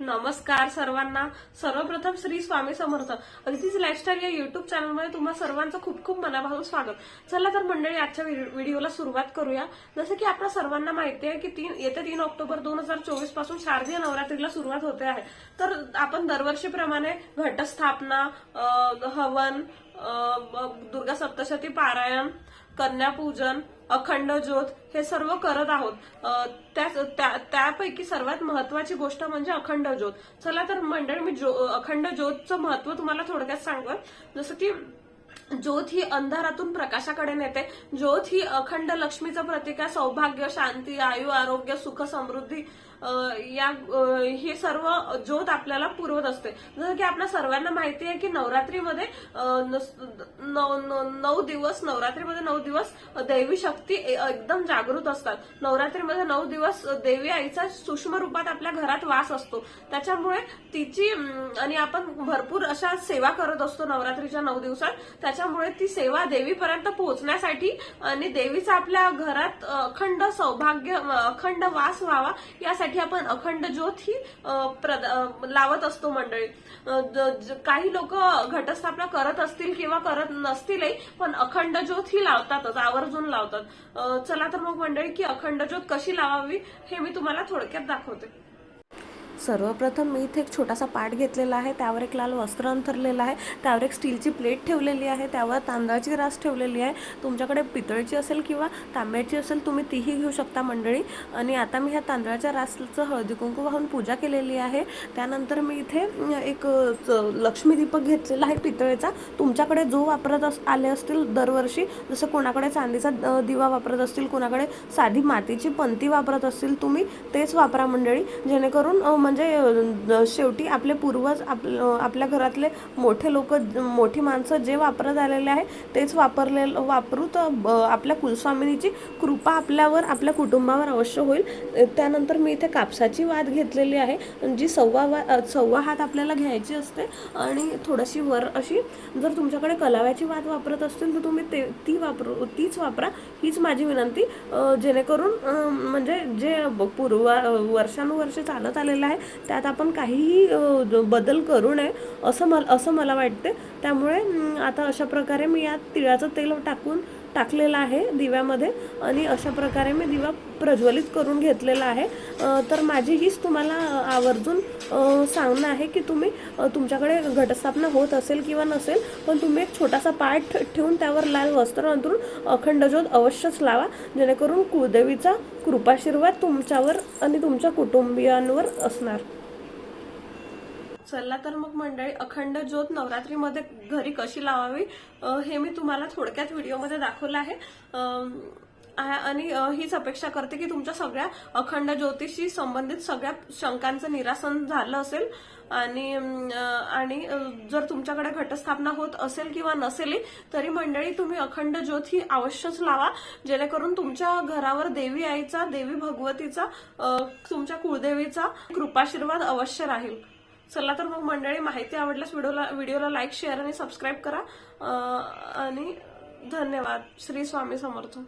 नमस्कार सर्वांना. सर्वप्रथम श्री स्वामी समर्थ. अगदीच लाईफस्टाईल या युट्यूब चॅनलमध्ये तुम्हा सर्वांचं खूप खूप मनापासून स्वागत. चला तर मंडळी आजच्या व्हिडिओला सुरुवात करूया. जसं की आपल्या सर्वांना माहिती आहे की तीन येत्या तीन ऑक्टोबर दोन हजार चोवीसपासून शारदीय नवरात्रीला सुरुवात होते आहे. तर आपण दरवर्षीप्रमाणे घटस्थापना हवन दुर्गा सप्तशती पारायण कन्यापूजन अखंड ज्योत हे सर्व करत आहोत. त्या- त्या- त्यापैकी सर्वात महत्वाची गोष्ट म्हणजे अखंड ज्योत. चला तर मंडळ मी जो अखंड ज्योतचं महत्त्व तुम्हाला थोडक्यात सांगत जसं की ज्योत ही अंधारातून प्रकाशाकडे नेते. ज्योत ही अखंड लक्ष्मीचं प्रतीक आहे. सौभाग्य शांती आयु आरोग्य सुख समृद्धी या हे सर्व ज्योत आपल्याला पुरवत असते. जसं की आपल्या सर्वांना माहिती आहे की नवरात्रीमध्ये नऊ नऊ- दिवस नवरात्रीमध्ये नऊ दिवस दैवी शक्ती ए- एकदम जागृत असतात. नवरात्रीमध्ये नऊ दिवस देवी आईचा सूक्ष्म रूपात आपल्या घरात वास असतो. त्याच्यामुळे तिची आणि आपण भरपूर अशा सेवा करत असतो नवरात्रीच्या नऊ दिवसात. त्याच्यामुळे ती सेवा देवीपर्यंत पोहोचण्यासाठी आणि देवीचा आपल्या घरात अखंड सौभाग्य अखंड वास व्हावा यासाठी आपण अखंड ज्योत ही लावत असतो मंडळी. काही लोक घटस्थापना करत असतील किंवा करत नसतीलही पण अखंड ज्योत ही लावतातच आवर्जून लावतात. चला तर मग मंडळी की अखंड ज्योत कशी लावावी हे मी तुम्हाला थोडक्यात दाखवते. सर्वप्रथम मी इथे एक छोटासा पाट घेतलेला आहे. त्यावर एक लाल वस्त्र अंथरलेलं आहे. त्यावर एक स्टीलची प्लेट ठेवलेली आहे. त्यावर तांदळाची रास ठेवलेली आहे. तुमच्याकडे पितळची असेल किंवा तांब्याची असेल तुम्ही तीही घेऊ शकता मंडळी. आणि आता मी ह्या तांदळाच्या रासचं हळदी कुंकू वाहून पूजा केलेली आहे. त्यानंतर मी इथे एक अं, लक्ष्मी दीपक घेतलेला आहे पितळेचा. तुमच्याकडे जो वापरत अस आले असतील दरवर्षी जसं कोणाकडे चांदीचा दिवा वापरत असतील कोणाकडे साधी मातीची पंती वापरत असतील तुम्ही तेच वापरा मंडळी. जेणेकरून म्हणजे शेवटी आपले पूर्वज आप आपल्या घरातले मोठे लोक मोठी माणसं जे वापरत आलेले आहे तेच वापरले वापरू तर आपल्या कुलस्वामिनीची कृपा आपल्यावर आपल्या कुटुंबावर अवश्य होईल. त्यानंतर मी इथे कापसाची वाद घेतलेली आहे जी सव्वा वा सव्वा हात आपल्याला घ्यायची असते. आणि थोडीशी वर अशी जर तुमच्याकडे कलाव्याची वाद वापरत असतील तर तुम्ही ते ती वापरू तीच वापरा. हीच माझी विनंती. जेणेकरून म्हणजे जे पूर्व वर्षानुवर्ष चालत आलेलं आहे त्यात आपण काहीही बदल करू नये असं मला असं मला वाटते त्यामुळे आता अशा प्रकारे मी यात तिळाचं तेल टाकून टाकलेला आहे दिव्यामध्ये आणि अशा प्रकारे मी दिवा प्रज्वलित करून घेतलेला आहे. तर माझी हीच तुम्हाला आवर्जून सांगणं आहे की तुम्ही तुमच्याकडे घटस्थापना होत असेल किंवा नसेल पण तुम्ही एक छोटासा पाठ ठेवून त्यावर लाल वस्त्र अंतरून अखंड ज्योत अवश्यच लावा. जेणेकरून कुलदेवीचा कृपाशीर्वाद तुमच्यावर आणि तुमच्या कुटुंबियांवर असणार. चला तर मग मंडळी अखंड ज्योत नवरात्रीमध्ये घरी कशी लावावी हे मी तुम्हाला थोडक्यात व्हिडिओमध्ये दाखवलं आहे. आणि हीच अपेक्षा करते की तुमच्या सगळ्या अखंड ज्योतिषी संबंधित सगळ्या शंकांचं निरासन झालं असेल आणि आणि जर तुमच्याकडे घटस्थापना होत असेल किंवा नसेलही तरी मंडळी तुम्ही अखंड ज्योत ही अवश्यच लावा. जेणेकरून तुमच्या घरावर देवी आईचा देवी भगवतीचा तुमच्या कुळदेवीचा कृपाशीर्वाद अवश्य राहील. चला तर मग मंडळी माहिती आवडल्यास व्हिडिओला व्हिडिओला लाईक शेअर आणि सबस्क्राईब करा. आणि धन्यवाद. श्री स्वामी समर्थ.